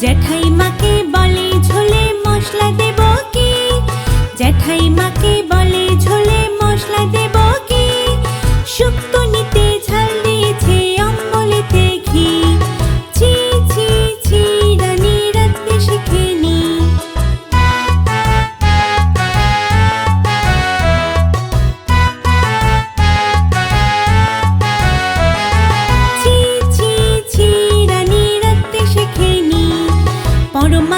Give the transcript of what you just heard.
জ্যাঠাই 我的梦。